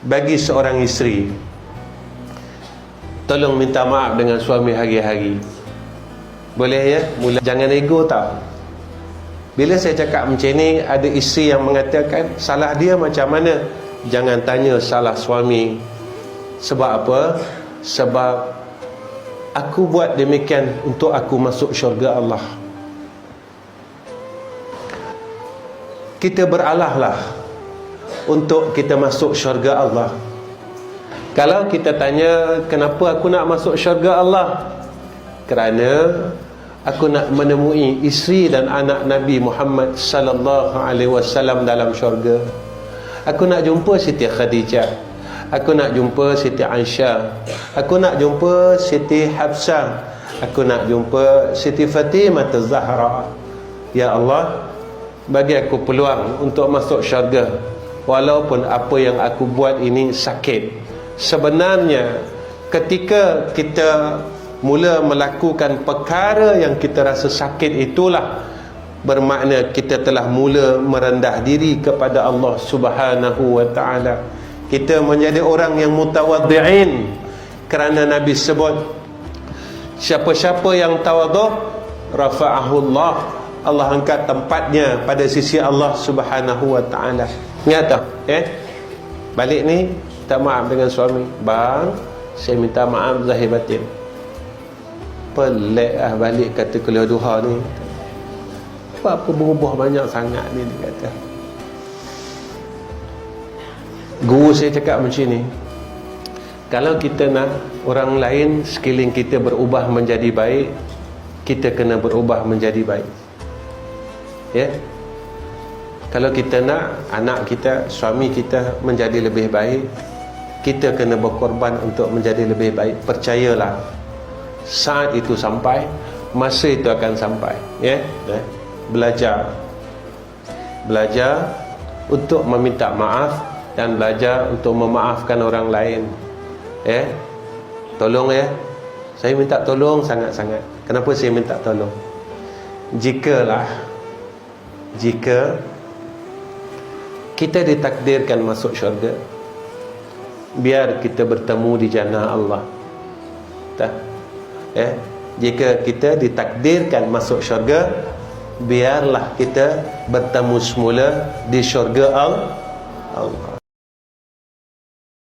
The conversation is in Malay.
bagi seorang isteri tolong minta maaf dengan suami hari-hari. Boleh ya? Mula jangan ego tau. Bila saya cakap macam ni ada isteri yang mengatakan salah dia macam mana? Jangan tanya salah suami. Sebab apa? Sebab aku buat demikian untuk aku masuk syurga Allah. Kita beralah lah untuk kita masuk syurga Allah. Kalau kita tanya kenapa aku nak masuk syurga Allah? Kerana aku nak menemui isteri dan anak Nabi Muhammad sallallahu alaihi wasallam dalam syurga. Aku nak jumpa Siti Khadijah. Aku nak jumpa Siti Aisyah. Aku nak jumpa Siti Hafsah. Aku nak jumpa Siti Fatimah Zahra. Ya Allah bagi aku peluang untuk masuk syurga walaupun apa yang aku buat ini sakit. Sebenarnya ketika kita mula melakukan perkara yang kita rasa sakit itulah bermakna kita telah mula merendah diri kepada Allah Subhanahu wa taala. Kita menjadi orang yang mutawaddiin. Kerana Nabi sebut siapa-siapa yang tawadhu rafa'ahu Allah Allah angkat tempatnya pada sisi Allah Subhanahu wa taala. Ingat tak? Eh? Balik ni minta maaf dengan suami. Bang, saya minta maaf zahir batin. Pelik ah balik kata kuliah duha ni. Apa apa berubah banyak sangat ni dia kata. Guru saya cakap macam ni. Kalau kita nak orang lain sekeliling kita berubah menjadi baik, kita kena berubah menjadi baik. Ya. Kalau kita nak anak kita, suami kita menjadi lebih baik, kita kena berkorban untuk menjadi lebih baik. Percayalah. Saat itu sampai, masa itu akan sampai, ya. ya. Belajar. Belajar untuk meminta maaf dan belajar untuk memaafkan orang lain. Ya. Tolong ya. Saya minta tolong sangat-sangat. Kenapa saya minta tolong? Jikalah jika kita ditakdirkan masuk syurga biar kita bertemu di jannah Allah. Tak? Eh? Jika kita ditakdirkan masuk syurga biarlah kita bertemu semula di syurga Allah